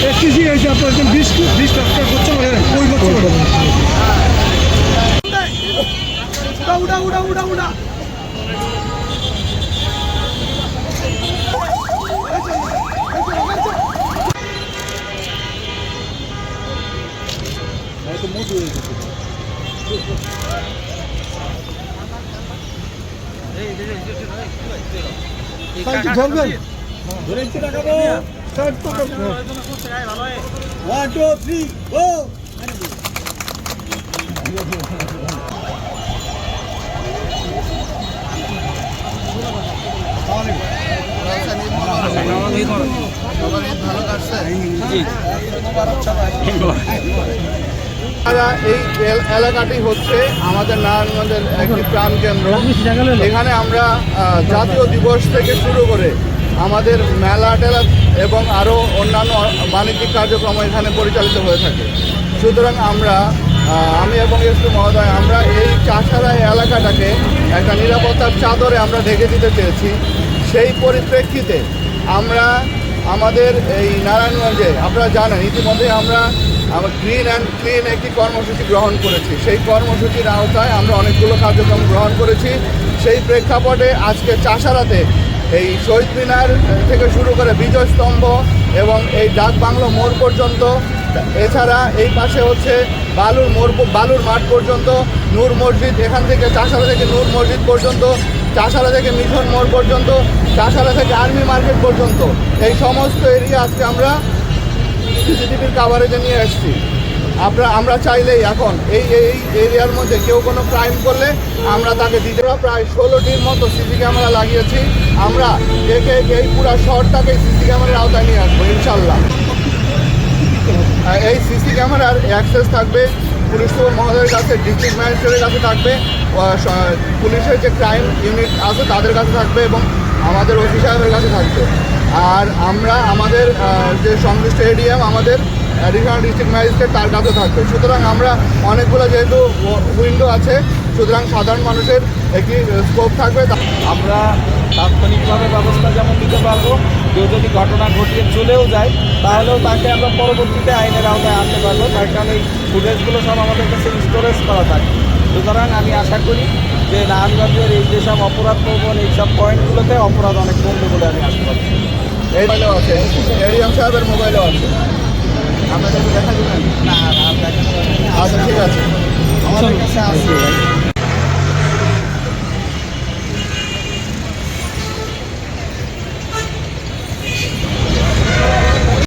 এক কেজি এই যে আপনার বিশ বিশ টাকা করছে ওই করছে এই এলাকাটি হচ্ছে আমাদের নারায়ণগঞ্জের একটি প্রাণ কেন্দ্র এখানে আমরা জাতীয় দিবস থেকে শুরু করে আমাদের মেলা টেলা এবং আরও অন্যান্য বাণিজ্যিক কার্যক্রম এখানে পরিচালিত হয়ে থাকে। সুতরাং আমরা আমি এবং এসপি মহোদয়, আমরা এই চাষারা এলাকাটাকে একটা নিরাপত্তার চাদরে আমরা ঢেকে দিতে চেয়েছি। সেই পরিপ্রেক্ষিতে আমরা আমাদের এই নারায়ণগঞ্জে, আপনারা জানেন, ইতিমধ্যে আমরা আমরা গ্রিন অ্যান্ড ক্লিন একটি কর্মসূচি গ্রহণ করেছি। সেই কর্মসূচির আওতায় আমরা অনেকগুলো কার্যক্রম গ্রহণ করেছি। সেই প্রেক্ষাপটে আজকে চাষারাতে এই শহীদ মিনার থেকে শুরু করে বিজয় স্তম্ভ এবং এই ডাক বাংলো মোড় পর্যন্ত। এছাড়া এই পাশে হচ্ছে বালুর মোড় বালুর মাঠ পর্যন্ত, নূর মসজিদ, এখান থেকে চাষারা থেকে নূর মসজিদ পর্যন্ত, চাষারা থেকে মিশন মোড় পর্যন্ত, চাষারা থেকে আর্মি মার্কেট পর্যন্ত। এই সমস্ত এরিয়া আজকে আমরা সিসিটিভির কাভারেজে নিয়ে এসেছি। আমরা আমরা চাইলেই এখন এই এই এরিয়ার মধ্যে কেউ কোনো ক্রাইম করলে আমরা তাকে দিতে প্রায় ষোলোটির মতো সিসি ক্যামেরা লাগিয়েছি। আমরা একে এই পুরো শহরটাকে সিসি ক্যামেরার আওতায় নিয়ে আসব, ইনশাল্লাহ। এই সিসি ক্যামেরার অ্যাক্সেস থাকবে, পুলিশ সুপার মহোদয়ের কাছে ডিস্ট্রিক্ট ম্যাজিস্ট্রেটের কাছে থাকবে পুলিশের যে ক্রাইম ইউনিট আছে তাদের কাছে থাকবে এবং আমাদের সাহেবের কাছে থাকবে। আর আমরা আমাদের যে সংশ্লিষ্ট এডিএম আমাদের অ্যাডিশনাল ডিস্ট্রিক্ট ম্যাজিস্ট্রেট তার কাছে থাকবে। সুতরাং আমরা অনেকগুলো যেহেতু উইন্ডো আছে সুতরাং সাধারণ মানুষের একটি স্কোপ থাকবে। আমরা তাৎক্ষণিকভাবে ব্যবস্থা যেমন নিতে পারব কেউ যদি ঘটনা ঘটিয়ে চলেও যায় তাহলেও তাকে আমরা পরবর্তীতে আইনের আওতায় আনতে পারব তার কারণ এই ফুটেজগুলো সব আমাদের কাছে স্টোরেজ করা থাকে। সুতরাং আমি আশা করি যে নারায়ণগঞ্জের এই যেসব অপরাধ প্রবণ এইসব পয়েন্টগুলোতে অপরাধ অনেক কমবে বলে আমি আশা করি এই মোবাইলও আছে এডিএম সাহেবের মোবাইলও আছে। আপনাদেরকে দেখা যাবেন না